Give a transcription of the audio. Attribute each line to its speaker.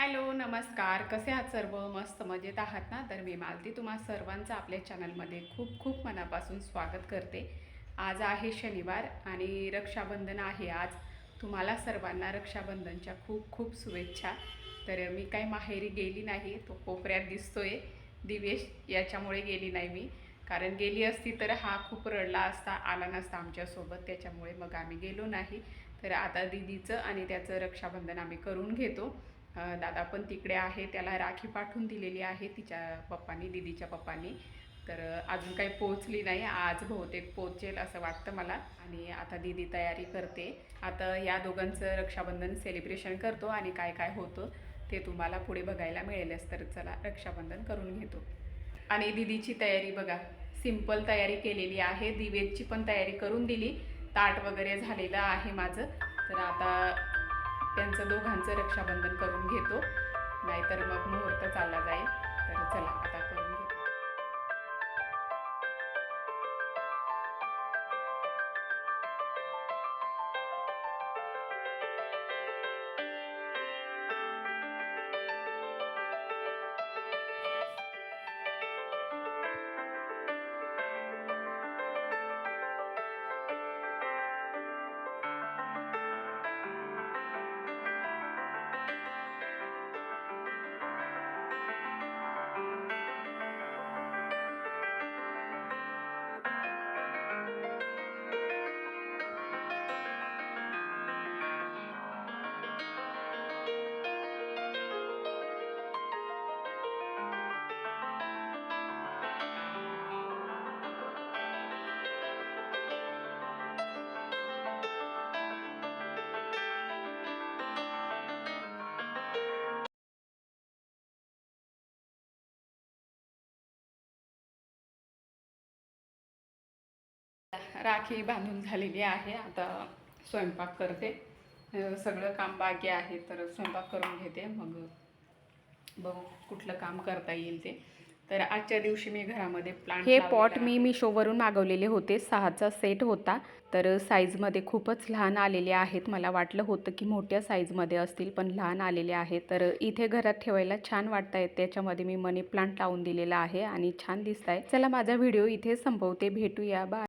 Speaker 1: Hello नमस्कार. कसे आहात सर्व? मस्त मजेत आहात ना? तर मी मालती तुम्हा सर्वांचं आपल्या चॅनलमध्ये खूप खूप मनापासून स्वागत करते. आज आहे शनिवार आणि रक्षाबंधन आहे. आज तुम्हाला सर्वांना रक्षाबंधनच्या खूप खूप शुभेच्छा. तर मी काही माहेरी गेली नाही तो कोपऱ्यात दिसतोय. दिवेश याच्यामुळे गेली नाही मी. कारण गेली असती तर हा खूप रडला असता आला नसता आमच्यासोबत. त्याच्यामुळे मग आम्ही गेलो नाही. तर आता दिदीचं आणि त्याचं रक्षाबंधन आम्ही करून घेतो. दादा पण तिकडे आहे त्याला राखी पाठवून दिलेली आहे तिच्या पप्पांनी दिदीच्या पप्पांनी. तर अजून काही पोचली नाही आज बहुतेक पोचेल असं वाटतं मला. आणि आता दिदी तयारी करते. आता या दोघांचं रक्षाबंधन सेलिब्रेशन करतो आणि काय काय होतं ते तुम्हाला पुढे बघायला मिळेलच. तर चला रक्षाबंधन करून घेतो. आणि दिदीची तयारी बघा. सिंपल तयारी केलेली आहे. दिवेची पण तयारी करून दिली. ताट वगैरे झालेलं आहे माझं. तर आता त्यांचं दोघांचं रक्षाबंधन करून घेतो नाहीतर मग मुहूर्त चालला जाईल. तर चला आता राखी बांधून झालेली आहे. आता स्वयंपाक करते. सगळं काम बाकी आहे तर स्वयंपाक करून घेते. मग बघू कुठलं काम करता येईल ते. तर आजच्या दिवशी मी घरामध्ये प्लांट
Speaker 2: हे पॉट मी मिशोवरून मागवलेले होते. सहाचा सेट होता. तर साईजमध्ये खूपच लहान आलेले आहेत. मला वाटलं होतं की मोठ्या साईजमध्ये असतील पण लहान आलेले आहेत. तर इथे घरात ठेवायला छान वाटत आहेत. त्याच्यामध्ये मी मनी प्लांट लावून दिलेला आहे आणि छान दिसत आहे. चला माझा व्हिडिओ इथे संपवते. भेटूया. बाय